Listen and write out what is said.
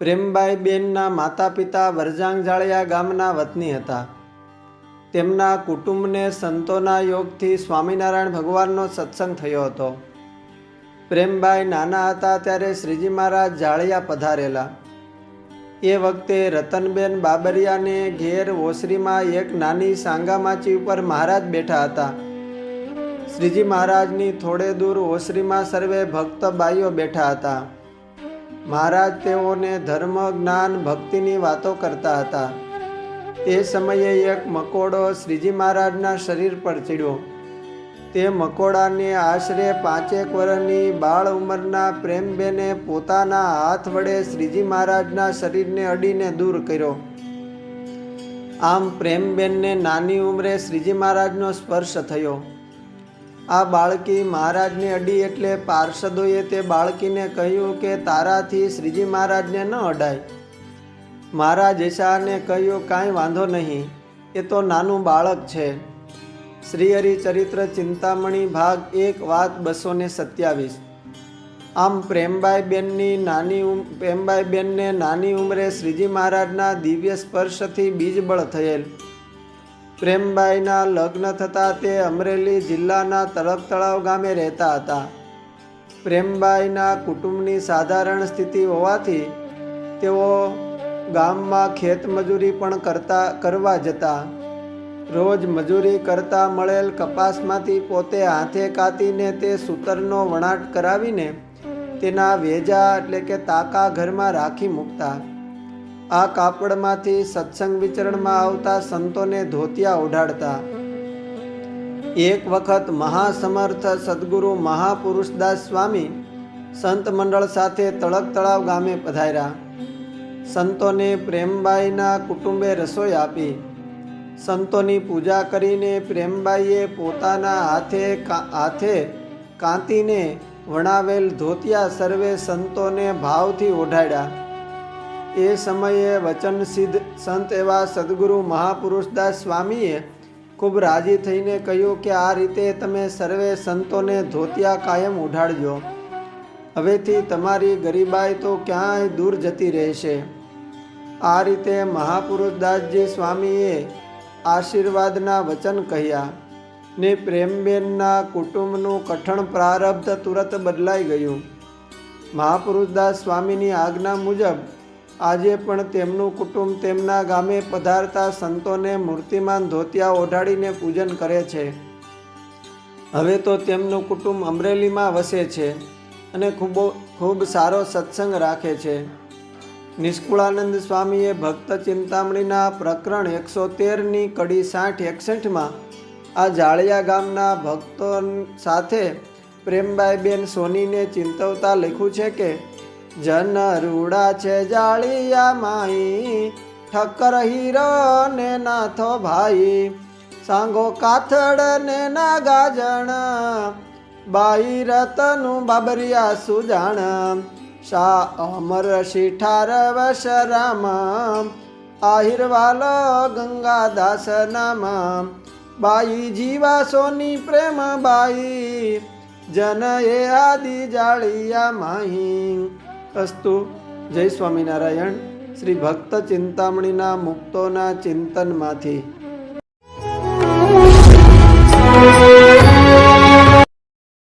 પ્રેમબાઈ બેનના માતા પિતા વરજાંગ જાળિયા ગામના વતની હતા. તેમના કુટુંબને સંતોના યોગથી સ્વામિનારાયણ ભગવાનનો સત્સંગ થયો હતો. પ્રેમબાઈ નાના હતા ત્યારે શ્રીજી મહારાજ જાળિયા પધારેલા. એ વખતે રતનબેન બાબરિયાને ઘેર ઓસરીમાં એક નાની સાંગામાચી ઉપર મહારાજ બેઠા હતા. શ્રીજી મહારાજની થોડે દૂર ઓસરીમાં સર્વે ભક્ત બાઈઓ બેઠા હતા. મહારાજ તેઓને ધર્મ, જ્ઞાન, ભક્તિની વાતો કરતા હતા. તે સમયે એક મકોડો શ્રીજી મહારાજના શરીર પર ચડ્યો. તે મકોડાને આશરે પાંચેક વર્ષની બાળ ઉંમરના પ્રેમબેને પોતાના હાથ વડે શ્રીજી મહારાજના શરીરને અડીને દૂર કર્યો. આમ પ્રેમબેનને નાની ઉંમરે શ્રીજી મહારાજનો સ્પર્શ થયો. આ બાળકી મહારાજને અડી એટલે પાર્ષદોએ તે બાળકીને કહ્યું કે તારાથી શ્રીજી મહારાજને ન અડાય. મહારાજ ઈશાને કહ્યું, કાંઈ વાંધો નહીં. એ તો નાનું બાળક છે. શ્રી હરિચરિત્ર ચિંતામણી ભાગ એક, વાત બસો ને સત્યાવીસ. આમ પ્રેમબાઈ બેનની નાની પ્રેમબાઈ બેનને નાની ઉંમરે શ્રીજી મહારાજના દિવ્ય સ્પર્શથી બીજબળ થયેલ. પ્રેમબાઈના લગ્ન થતાં તે અમરેલી જિલ્લાના તળક તળાવ ગામે રહેતા હતા. પ્રેમબાઈના કુટુંબની સાધારણ સ્થિતિ હોવાથી તેઓ ગામમાં ખેતમજૂરી પણ કરતા, કરવા જતા. રોજ મજૂરી કરતા મળેલ કપાસમાંથી પોતે હાથે કાતીને તે સૂતરનો વણાટ કરાવીને તેના વેજા એટલે કે તાકા ઘરમાં રાખી મૂકતા. આ કાપડમાંથી સત્સંગ વિચરણમાં આવતા સંતોને ધોતિયા ઓઢાડતા એક વખત મહાસમર્થ સદગુરુ મહાપુરુષદાસ સ્વામી સંત મંડળ સાથે તળક તળાવ ગામે પધાર્યા. સંતોને પ્રેમબાઈના કુટુંબે રસોઈ આપી. સંતોની પૂજા કરીને પ્રેમબાઈએ પોતાના હાથે હાથે કાંતીને વણાવેલ ધોતિયા સર્વે સંતોને ભાવથી ઓઢાડ્યા. એ સમયે વચન સિદ્ધ સંત એવા સદગુરુ મહાપુરુષદાસ સ્વામીએ ખૂબ રાજી થઈને કહ્યું કે આ રીતે તમે સર્વે સંતોને ધોતિયા કાયમ ઉઢાડજો હવેથી તમારી ગરીબાઈ તો ક્યાંય દૂર જતી રહેશે. આ રીતે મહાપુરુષદાસજી સ્વામીએ આશીર્વાદના વચન કહ્યા ને પ્રેમબેનના કુટુંબનું કઠણ પ્રારબ્ધ તુરત બદલાઈ ગયું. મહાપુરુષદાસ સ્વામીની આજ્ઞા મુજબ આજે પણ તેમનું કુટુંબ તેમના ગામે પધારતા સંતોને મૂર્તિમાન ધોતિયા ઓઢાડીને પૂજન કરે છે. હવે તો તેમનું કુટુંબ અમરેલીમાં વસે છે અને ખૂબ ખૂબ સારો સત્સંગ રાખે છે. નિષ્કુળાનંદ સ્વામીએ ભક્ત ચિંતામણીના પ્રકરણ એકસો તેરની કડી સાઠ એકસઠમાં આ જાળિયા ગામના ભક્તો સાથે પ્રેમબાઈ બેન સોનીને ચિંતવતા લખ્યું છે કે જન રૂડા છે જાળિયા માઈ, ઠક્કર હીરો ને નાથો ભાઈ, સાંગો કાથડ ને ના ગાજણ બાઈ રતનું બાબરિયા સુજાણ શા અમર શિઠાર વશરામ આહિર વાલો ગંગાદાસ નામ, બાઈ જીવા સોની પ્રેમ બાઈ જન એ આદિ જાળિયા માહી. અસ્તુ જય સ્વામિનારાયણ શ્રી ભક્ત ચિંતામણીના મુક્તોના ચિંતનમાંથી